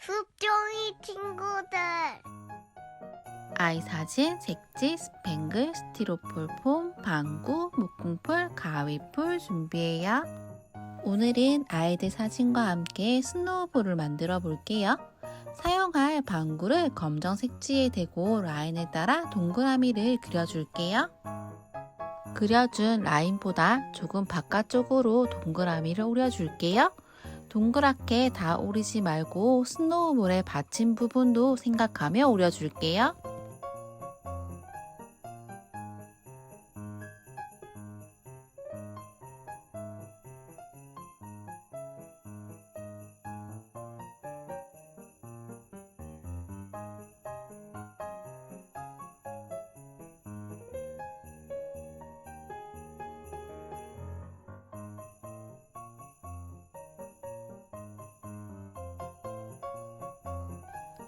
숲종이 친구들. 아이 사진, 색지, 스팽글, 스티로폴 폼, 방구, 목공풀, 가위풀 준비해요. 오늘은 아이들 사진과 함께 스노우볼을 만들어 볼게요. 사용할 방구를 검정 색지에 대고 라인에 따라 동그라미를 그려줄게요. 그려준 라인보다 조금 바깥쪽으로 동그라미를 오려줄게요. 동그랗게 다 오리지 말고 스노우볼의 받침 부분도 생각하며 오려줄게요.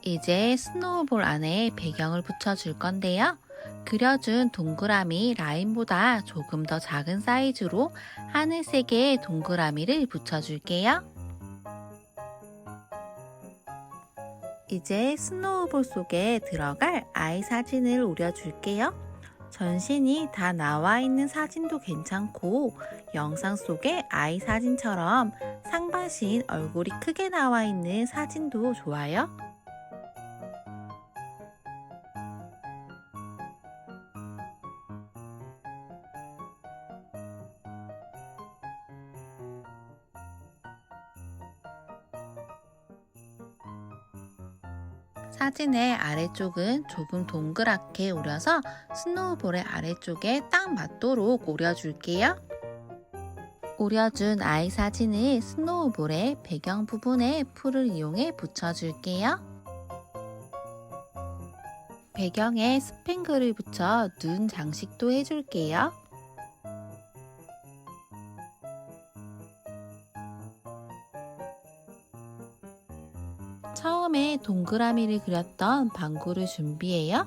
이제 스노우볼 안에 배경을 붙여줄 건데요. 그려준 동그라미 라인보다 조금 더 작은 사이즈로 하늘색의 동그라미를 붙여줄게요. 이제 스노우볼 속에 들어갈 아이 사진을 오려줄게요. 전신이 다 나와 있는 사진도 괜찮고 영상 속의 아이 사진처럼 상반신 얼굴이 크게 나와 있는 사진도 좋아요. 사진의 아래쪽은 조금 동그랗게 오려서 스노우볼의 아래쪽에 딱 맞도록 오려줄게요. 오려준 아이 사진을 스노우볼의 배경 부분에 풀을 이용해 붙여줄게요. 배경에 스팽글을 붙여 눈 장식도 해줄게요. 처음에 동그라미를 그렸던 방구를 준비해요.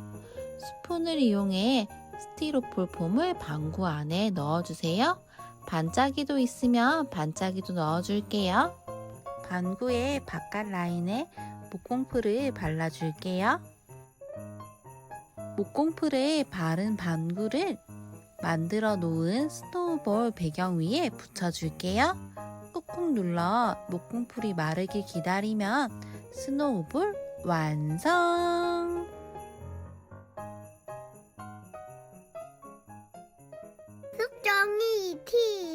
스푼을 이용해 스티로폴 폼을 방구 안에 넣어주세요. 반짝이도 있으면 반짝이도 넣어줄게요. 방구의 바깥 라인에 목공풀을 발라줄게요. 목공풀에 바른 방구를 만들어 놓은 스노우볼 배경 위에 붙여줄게요. 꾹꾹 눌러 목공풀이 마르길 기다리면 스노우볼 완성! 숙정이 티